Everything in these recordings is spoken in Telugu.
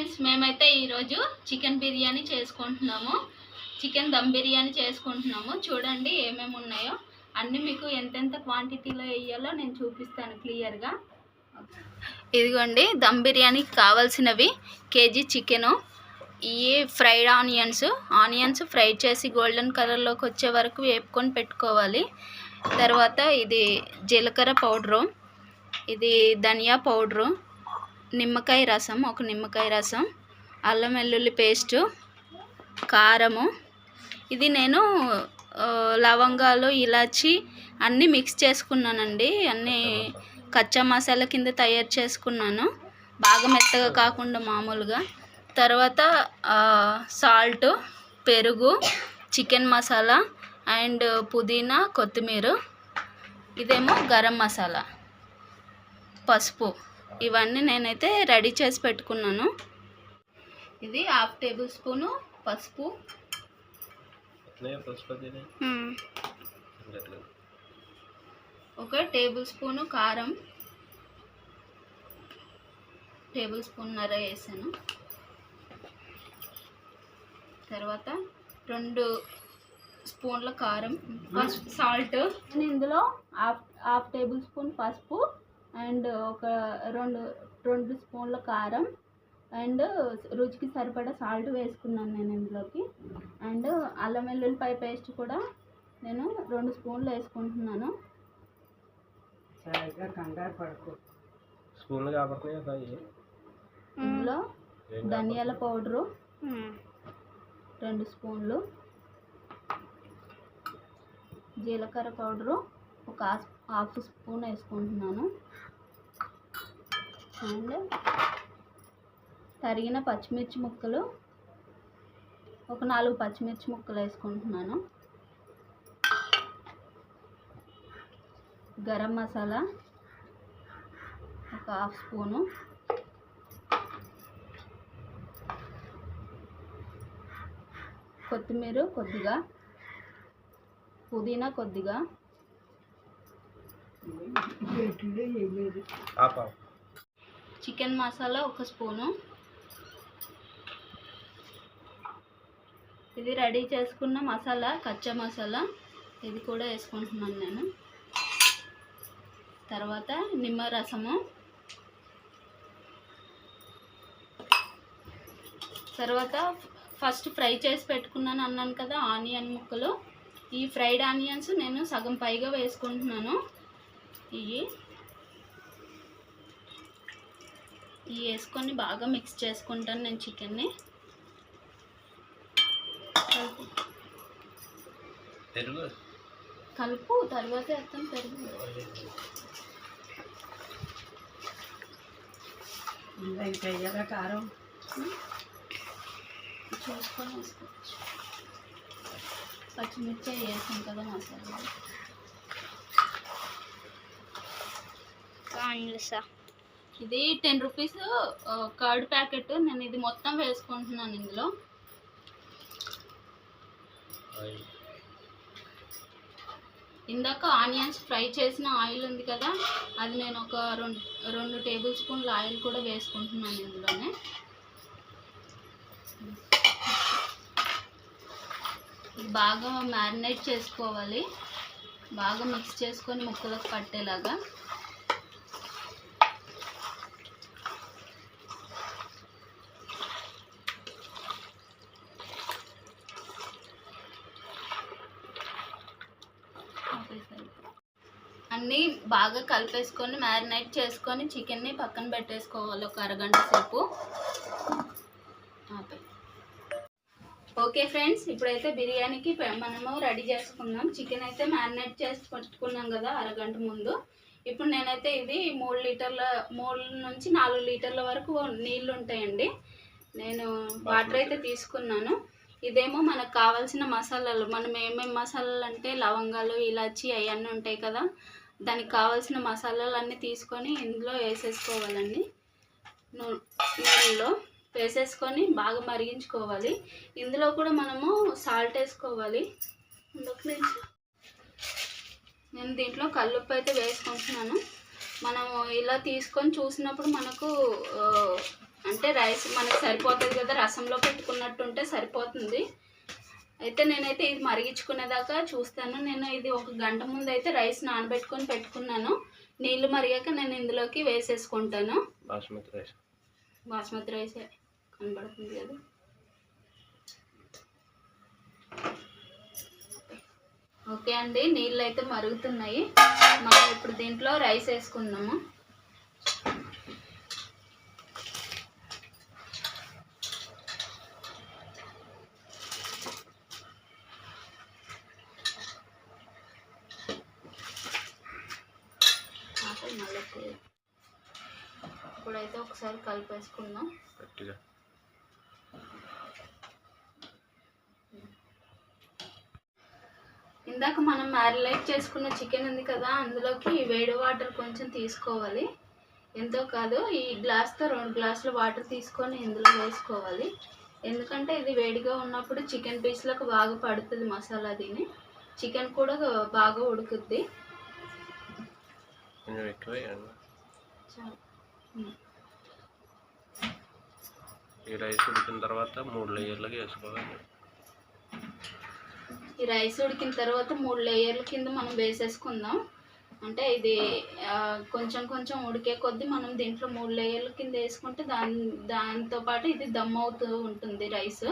ఫ్రెండ్స్ మేమైతే ఈరోజు చికెన్ బిర్యానీ చేసుకుంటున్నాము. చికెన్ దమ్ బిర్యానీ చేసుకుంటున్నాము. చూడండి ఏమేమి ఉన్నాయో. అన్నీ మీకు ఎంతెంత క్వాంటిటీలో వేయాలో నేను చూపిస్తాను క్లియర్గా. ఇదిగోండి దమ్ బిర్యానీకి కావాల్సినవి. K G chicken. ఇవి ఫ్రైడ్ ఆనియన్స్. ఆనియన్స్ ఫ్రై చేసి గోల్డెన్ కలర్లోకి వచ్చే వరకు వేపుకొని పెట్టుకోవాలి. తర్వాత ఇది జీలకర్ర పౌడరు. ఇది ధనియా పౌడరు. నిమ్మకాయ రసం ఒక నిమ్మకాయ రసం అల్లం వెల్లుల్లి పేస్టు కారము. ఇది నేను లవంగాలు ఇలాచి అన్నీ మిక్స్ చేసుకున్నానండి. అన్నీ కచ్చా మసాలా కింద తయారు చేసుకున్నాను. బాగా మెత్తగా కాకుండా మామూలుగా. తర్వాత సాల్ట్ పెరుగు చికెన్ మసాలా అండ్ పుదీనా కొత్తిమీర. ఇదేమో గరం మసాలా. పసుపు. ఇవన్నీ నేనైతే రెడీ చేసి పెట్టుకున్నాను. ఇది హాఫ్ టేబుల్ స్పూను పసుపు. ఒక టేబుల్ స్పూను కారం. టేబుల్ స్పూన్ నర వేసాను. తర్వాత రెండు స్పూన్ల కారం. పసుపు సాల్ట్. నేను ఇందులో హాఫ్ హాఫ్ టేబుల్ స్పూన్ పసుపు. అండ్ ఒక రెండు రెండు స్పూన్ల కారం అండ్ రుచికి సరిపడా సాల్ట్ వేసుకున్నాను నేను ఇందులోకి. అండ్ అల్లం వెల్లుల్లిపాయ పేస్ట్ కూడా నేను రెండు స్పూన్లు వేసుకుంటున్నాను. ఇందులో ధనియాల పౌడరు రెండు స్పూన్లు. జీలకర్ర పౌడరు ఒక హాఫ్ స్పూన్ వేసుకుంటున్నాను. అండ్ తరిగిన పచ్చిమిర్చి ముక్కలు ఒక నాలుగు పచ్చిమిర్చి ముక్కలు వేసుకుంటున్నాను. గరం మసాలా ఒక హాఫ్ స్పూను. కొత్తిమీర కొద్దిగా పుదీనా కొద్దిగా. చికెన్ మసాలా ఒక స్పూను. ఇది రెడీ చేసుకున్న మసాలా కచ్చా మసాలా. ఇది కూడా వేసుకుంటున్నాను నేను. తర్వాత నిమ్మ రసము. తర్వాత ఫస్ట్ ఫ్రై చేసి పెట్టుకున్నాను అన్నాను కదా ఆనియన్ ముక్కలు. ఈ ఫ్రైడ్ ఆనియన్స్ నేను సగం పైగా వేసుకుంటున్నాను. ఇవి ఇవి వేసుకొని బాగా మిక్స్ చేసుకుంటాను నేను చికెన్ని. కలుపు. పెరుగు? కలుపు తర్వాత వేస్తాను పెరుగు. ఇంకా కారం? చూసుకొని వేసుకోవచ్చు పచ్చిమిర్చి వేసాం కదా మసాలా ఇది టెన్ రూపీస్ కర్డ్ ప్యాకెట్. నేను ఇది మొత్తం వేసుకుంటున్నాను ఇందులో. ఇందాక ఆనియన్స్ ఫ్రై చేసిన ఆయిల్ ఉంది కదా అది నేను ఒక రెండు రెండు టేబుల్ స్పూన్ల ఆయిల్ కూడా వేసుకుంటున్నాను ఇందులోనే. బాగా మ్యారినేట్ చేసుకోవాలి. బాగా మిక్స్ చేసుకొని ముక్కలకు పట్టేలాగా. అన్నీ బాగా కలిపేసుకొని మ్యారినేట్ చేసుకొని చికెన్ని పక్కన పెట్టేసుకోవాలి ఒక అరగంట సేపు. ఓకే ఫ్రెండ్స్ ఇప్పుడైతే బిర్యానీకి మనము రెడీ చేసుకున్నాం. చికెన్ అయితే మ్యారినేట్ చేసి పెట్టుకున్నాం కదా అరగంట ముందు. ఇప్పుడు నేనైతే ఇది మూడు లీటర్ల మూడు నుంచి నాలుగు లీటర్ల వరకు నీళ్ళు ఉంటాయండి. నేను వాటర్ అయితే తీసుకున్నాను. ఇదేమో మనకు కావాల్సిన మసాలాలు. మనం ఏమేమి మసాలాలు అంటే లవంగాలు ఇలాచి అవన్నీ ఉంటాయి కదా. దానికి కావాల్సిన మసాలాలు అన్నీ తీసుకొని ఇందులో వేసేసుకోవాలండి. నూనెలో వేసేసుకొని బాగా మరిగించుకోవాలి. ఇందులో కూడా మనము సాల్ట్ వేసుకోవాలి. నేను దీంట్లో కల్లుప్పు అయితే వేసుకుంటున్నాను. మనము ఇలా తీసుకొని చూసినప్పుడు మనకు అంటే రైస్ మనకి సరిపోతుంది కదా రసంలో పెట్టుకున్నట్టుంటే సరిపోతుంది. అయితే నేనైతే ఇది మరిగించుకునేదాకా చూస్తాను. నేను ఇది ఒక గంట ముందు అయితే రైస్ నానబెట్టుకొని పెట్టుకున్నాను. నీళ్ళు మరిగాక నేను ఇందులోకి వేసేసుకుంటాను. బాస్మతి రైస్. బాస్మతి రైస్ కనబడుతుంది కదా. ఓకే అండి నీళ్ళు అయితే మరుగుతున్నాయి. మనం ఇప్పుడు దీంట్లో రైస్ వేసుకుందాము ఆపై మళ్ళీ ఎక్కువ. ఇప్పుడైతే ఒకసారి కలిపేసుకుందాం. గట్టిగా. ఇందాక మనం మ్యారినేట్ చేసుకున్న చికెన్ ఉంది కదా అందులోకి వేడి వాటర్ కొంచెం తీసుకోవాలి. ఎంతో కాదు ఈ గ్లాస్తో రెండు గ్లాసులు వాటర్ తీసుకొని ఇందులో వేసుకోవాలి. ఎందుకంటే ఇది వేడిగా ఉన్నప్పుడు చికెన్ పీస్లకు బాగా పడుతుంది మసాలా దీని. చికెన్ కూడా బాగా ఉడుకుద్ది. చాలు. ఈ రైస్ ఉడికిన తర్వాత మూడు లేయర్లుగా వేసుకోవాలి. ఈ రైస్ ఉడికిన తర్వాత మూడు లేయర్ల కింద మనం వేసేసుకుందాం. అంటే ఇది కొంచెం కొంచెం ఉడికే కొద్దీ మనం దీంట్లో మూడు లేయర్ల కింద వేసుకుంటే దాని దాంతో పాటు ఇది దమ్ అవుతూ ఉంటుంది రైస్.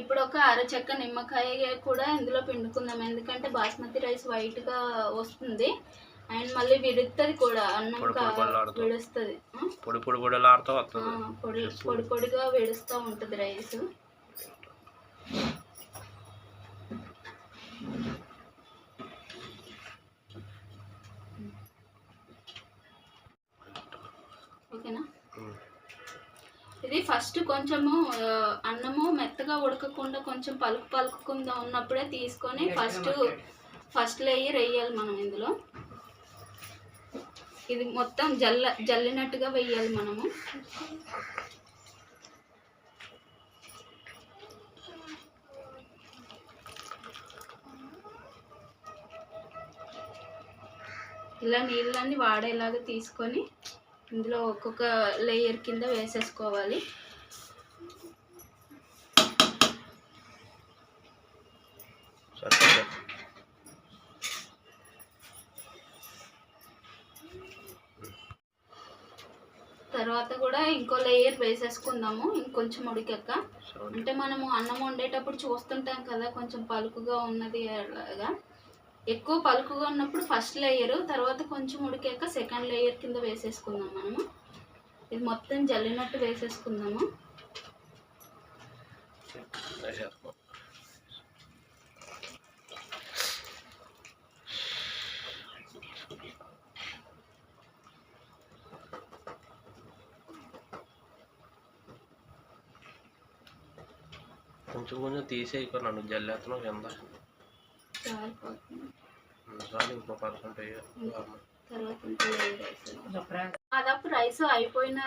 ఇప్పుడు ఒక అరచెక్క నిమ్మకాయ కూడా ఇందులో పిండుకుందాం. ఎందుకంటే బాస్మతి రైస్ వైట్గా వస్తుంది. అండ్ మళ్ళీ విడుస్తుంది కూడా అన్నం పొడి పొడి పొడిలాడుతూ. విడుస్తుంది పొడి పొడి పొడిలాడుతూ వస్తుంది పొడి పొడి పొడిగా విడుస్తూ ఉంటుంది రైస్. ఓకేనా. ఇది ఫస్ట్ కొంచెము అన్నము మెత్తగా ఉడకకుండా కొంచెం పలుకు పలుకుకుండా ఉన్నప్పుడే తీసుకొని ఫస్ట్ ఫస్ట్ లేయర్ వేయాలి మనం ఇందులో. ఇది మొత్తం జల్ల జల్లినట్టుగా వేయాలి మనము. ఇలా నీళ్ళన్నీ వాడేలాగా తీసుకొని ఇందులో ఒక్కొక్క లేయర్ కింద వేసేసుకోవాలి. తర్వాత కూడా ఇంకో లేయర్ వేసేసుకుందాము. ఇంకొంచెం ఉడికాక. అంటే మనము అన్నం వండేటప్పుడు చూస్తుంటాం కదా కొంచెం పలుకుగా ఉన్నది అలాగా. ఎక్కువ పలుకుగా ఉన్నప్పుడు ఫస్ట్ లేయర్ తర్వాత కొంచెం ఉడికాక సెకండ్ లేయర్ కింద వేసేసుకుందాం మనము. ఇది మొత్తం జల్లినట్టు వేసేసుకుందాము. కొంచెం కొంచెం తీసేయకు నన్ను జల్లేస్తున్నావు కింద. చాలు ఇంకో పర్సెంట్ దాదాపు రైస్ అయిపోయిన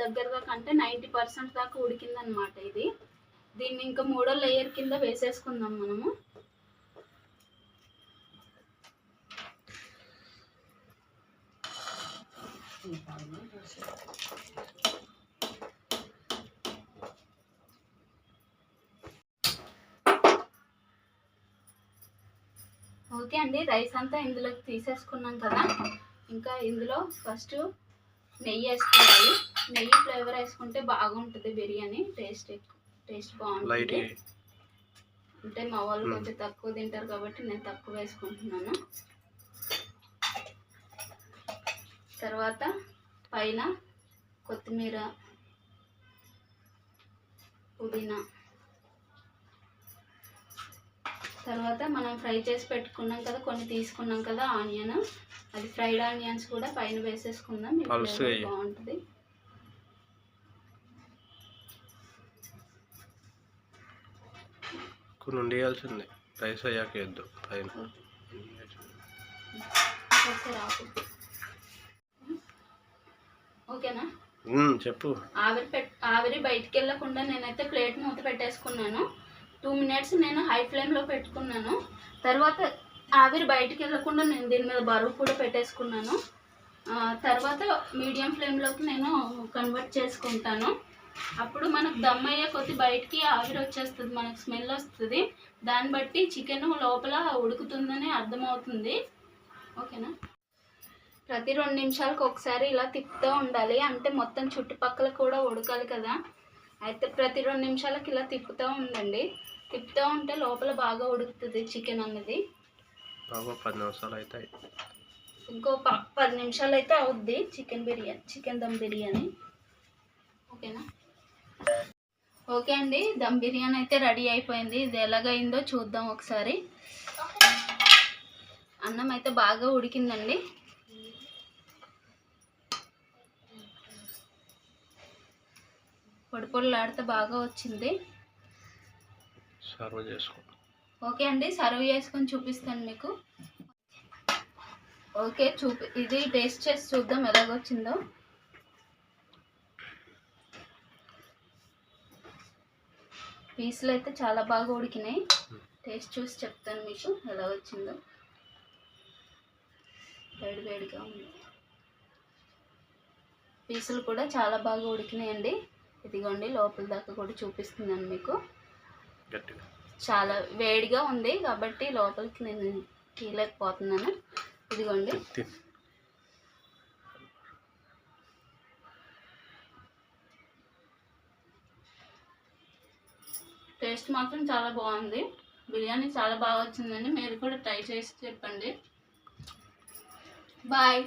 దగ్గర దాకా అంటే నైంటీ పర్సెంట్ దాకా ఉడికిందనమాట ఇది. దీన్ని ఇంకా మూడో లేయర్ కింద వేసేసుకుందాం మనము. ఓకే అండి రైస్ అంతా ఇందులోకి తీసేసుకున్నాం కదా. ఇంకా ఇందులో ఫస్ట్ నెయ్యి వేసుకోవాలి. నెయ్యి ఫ్లేవర్ వేసుకుంటే బాగుంటుంది బిర్యానీ టేస్ట్ టేస్ట్ బాగుంటుంది. అంటే మా వాళ్ళు. కొంచెం తక్కువ తింటారు కాబట్టి నేను తక్కువ వేసుకుంటున్నాను. తర్వాత పైన కొత్తిమీర పుదీనా తర్వాత మనం ఫ్రై చేసి పెట్టుకున్నాం కదా కొన్ని తీసుకున్నాం కదా ఆనియన్. అది ఫ్రైడ్ ఆనియన్స్ కూడా పైన వేసేసుకుందాం. బాగుంటుంది. కొన్ని ఉండేయాల్సిందే రైస్ అయ్యాక వేద్దు పైన. ఓకేనా? చెప్పు. ఆవిరి పెట్ ఆవిరి బయటికి వెళ్ళకుండా నేనైతే ప్లేట్ మూత పెట్టేసుకున్నాను. టూ మినిట్స్ నేను హై ఫ్లేమ్లో పెట్టుకున్నాను. తర్వాత ఆవిరి బయటికి వెళ్ళకుండా నేను దీని మీద బరువు కూడా పెట్టేసుకున్నాను. తర్వాత మీడియం ఫ్లేమ్లోకి నేను కన్వర్ట్ చేసుకుంటాను. అప్పుడు మనకు దమ్ అయ్యే కొద్ది బయటికి ఆవిరి వచ్చేస్తుంది మనకు స్మెల్ వస్తుంది. దాన్ని బట్టి చికెన్ లోపల ఉడుకుతుందని అర్థమవుతుంది. ఓకేనా? ప్రతి రెండు నిమిషాలకు ఒకసారి ఇలా తిప్పుతూ ఉండాలి. అంటే మొత్తం చుట్టుపక్కల కూడా ఉడకాలి కదా. అయితే ప్రతి రెండు నిమిషాలకి ఇలా తిప్పుతూ ఉండండి. తిప్పుతూ ఉంటే లోపల బాగా ఉడుకుతుంది చికెన్ అన్నది. బాగా పది నిమిషాలు అవుతాయి ఇంకో పది నిమిషాలు అయితే అవుద్ది చికెన్ బిర్యానీ చికెన్ దమ్ బిర్యానీ. ఓకేనా? ఓకే అండి దమ్ బిర్యానీ అయితే రెడీ అయిపోయింది. ఇది ఎలాగైందో చూద్దాం ఒకసారి. అన్నం అయితే బాగా ఉడికిందండి. పొడి పొడిలాడితే బాగా వచ్చింది. సర్వ్ చేసుకో ఓకే అండి సర్వ్ చేసుకొని చూపిస్తాను మీకు. ఓకే చూపి ఇది టేస్ట్ చేసి చూద్దాం ఎలాగొచ్చిందో. పీసులు అయితే చాలా బాగా ఉడికినాయి. టేస్ట్ చూసి చెప్తాను మీకు ఎలా వచ్చిందో వేడి వేడిగా ఉంది. పీసులు కూడా చాలా బాగా ఉడికినాయండి. ఇదిగోండి లోపల దాకా కూడా చూపిస్తున్నాను మీకు. గట్టిగా. చాలా వేడిగా ఉంది కాబట్టి లోపలికి నేను తీయలేకపోతున్నాను ఇదిగోండి. టేస్ట్ మాత్రం చాలా బాగుంది. బిర్యానీ చాలా బాగా వచ్చిందండి. మీరు కూడా ట్రై చేసి చెప్పండి. బాయ్.